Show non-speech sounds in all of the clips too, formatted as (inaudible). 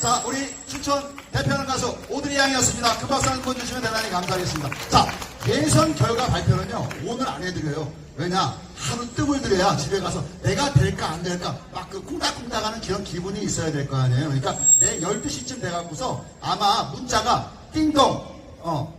자, 우리 춘천 대표하는 가수 오드리 양이었습니다. 그 박수 한번 주시면 대단히 감사하겠습니다. 자, 예선 결과 발표는요, 오늘 안 해드려요. 왜냐, 하루 뜸을 들여야 집에 가서 내가 될까 안 될까 막 그 쿵닥쿵닥 하는 그런 기분이 있어야 될 거 아니에요. 그러니까 내 12시쯤 돼갖고서 아마 문자가 띵동, 어,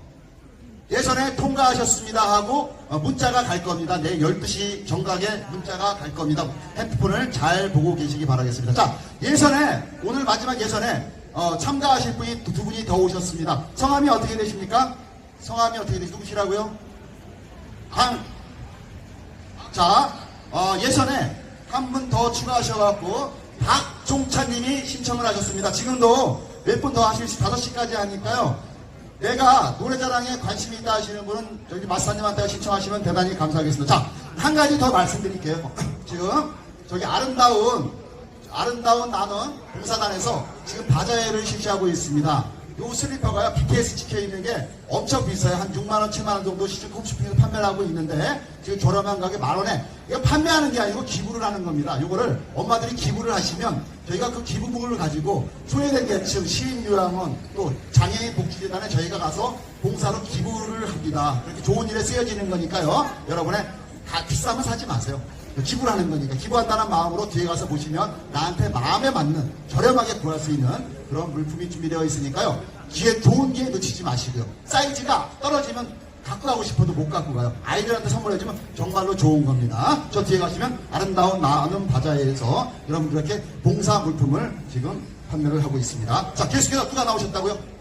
예선에 통과하셨습니다 하고 어, 문자가 갈 겁니다. 내일 12시 정각에 문자가 갈 겁니다. 핸드폰을 잘 보고 계시기 바라겠습니다. 자, 예선에 오늘 마지막 예선에 어, 참가하실 분이 두, 두 분이 더 오셨습니다. 성함이 어떻게 되십니까? 성함이 어떻게 되시 누구시라고요? 강. 자, 어, 예선에 한 분 더 추가하셔갖고 박종찬님이 신청을 하셨습니다. 지금도 몇 분 더 하실 수, 5시까지 하니까요. 내가 노래자랑에 관심이 있다 하시는 분은 여기 마사님한테 신청하시면 대단히 감사하겠습니다. 자, 한 가지 더 말씀드릴게요. (clears throat) 지금 저기 아름다운 아름다운 나는 봉사단에서 지금 바자회를 실시하고 있습니다. 요 슬리퍼가요, BTS 찍혀 있는 게 엄청 비싸요. 한 6만 원, 7만 원 정도 시중 홈쇼핑에서 판매를 하고 있는데, 지금 저렴한 가격 만원에, 이거 판매하는 게 아니고 기부를 하는 겁니다. 요거를 엄마들이 기부를 하시면, 저희가 그 기부금을 가지고 소외된 계층, 시민요양원, 또 장애인 복지 재단에 저희가 가서 봉사로 기부를 합니다. 그렇게 좋은 일에 쓰여지는 거니까요. 여러분의 다 비싸면 사지 마세요. 기부를 하는 거니까 기부한다는 마음으로 뒤에 가서 보시면 나한테 마음에 맞는 저렴하게 구할 수 있는 그런 물품이 준비되어 있으니까요. 기회 좋은 기회 놓치지 마시고요. 사이즈가 떨어지면 갖고 가고 싶어도 못 갖고 가요. 아이들한테 선물해주면 정말로 좋은 겁니다. 저 뒤에 가시면 아름다운 나는 바자회에서 여러분들에게 봉사 물품을 지금 판매를 하고 있습니다. 자, 계속해서 누가 나오셨다고요?